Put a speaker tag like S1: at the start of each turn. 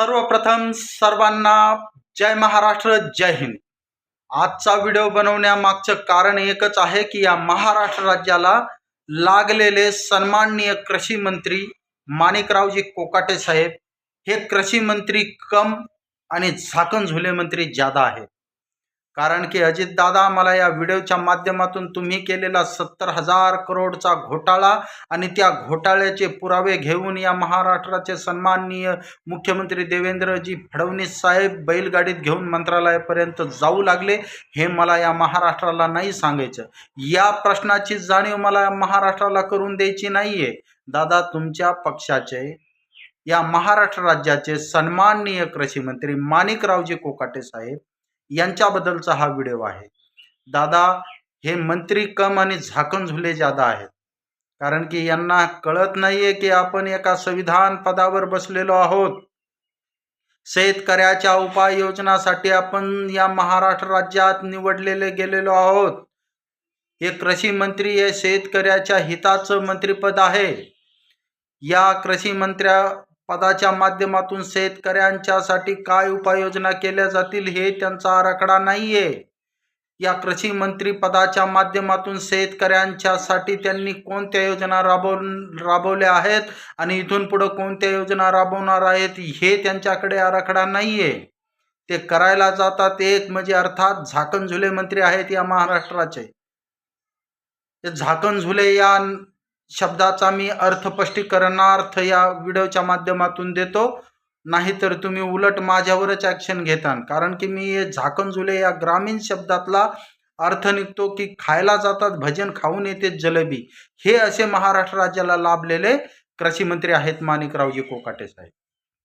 S1: सर्वप्रथम सर्वांना जय महाराष्ट्र जय हिंद. आजचा व्हिडिओ बनवण्यामागचं कारण एकच आहे की या महाराष्ट्र राज्याला लागलेले सन्माननीय कृषी मंत्री माणिकरावजी कोकाटे साहेब हे कृषी मंत्री कम आणि झाकण झुले मंत्री जादा आहेत. कारण की अजितदादा मला या व्हिडिओच्या माध्यमातून तुम्ही केलेला सत्तर हजार करोडचा घोटाळा आणि त्या घोटाळ्याचे पुरावे घेऊन या महाराष्ट्राचे सन्माननीय मुख्यमंत्री देवेंद्रजी फडणवीस साहेब बैलगाडीत घेऊन मंत्रालयापर्यंत जाऊ लागले हे मला या महाराष्ट्राला नाही सांगायचं. या प्रश्नाची जाणीव मला या महाराष्ट्राला करून द्यायची नाही आहे दादा तुमच्या पक्षाचे या महाराष्ट्र राज्याचे सन्माननीय कृषी मंत्री माणिकरावजी कोकाटे साहेब यांच्याबद्दलचा हा व्हिडिओ आहे. दादा हे मंत्री कम आणि झाकण झुले जादा आहेत. कारण की यांना कळत नाहीये की आपण एका संविधान पदावर बसलेलो आहोत. शेतकऱ्याच्या उपाययोजनासाठी आपण या महाराष्ट्र राज्यात निवडलेले गेलेलो आहोत. हे कृषी मंत्री हे शेतकऱ्याच्या हिताचं मंत्रीपद आहे. या कृषी मंत्र्या पदाच्या माध्यमातून शेतकऱ्यांच्यासाठी काय उपाययोजना केल्या जातील हे त्यांचा आराखडा नाहीये. या कृषी मंत्री पदाच्या माध्यमातून शेतकऱ्यांच्यासाठी त्यांनी कोणत्या योजना राबव राबवल्या आहेत आणि इथून पुढं कोणत्या योजना राबवणार आहेत हे त्यांच्याकडे आराखडा नाहीये. ते करायला जातात एक म्हणजे अर्थात झाकण झुले मंत्री आहेत या महाराष्ट्राचे. झाकण झुले या शब्दाचा मी अर्थ स्पष्टीकरणार्थ या व्हिडिओच्या माध्यमातून देतो. नाहीतर तुम्ही उलट माझ्यावरच ॲक्शन घेतान. कारण की मी हे झाकण झुले या ग्रामीण शब्दातला अर्थ निघतो की खायला जातात भजन खाऊन येते जलेबी. हे असे महाराष्ट्र राज्याला लाभलेले कृषी मंत्री आहेत माणिकरावजी कोकाटे साहेब.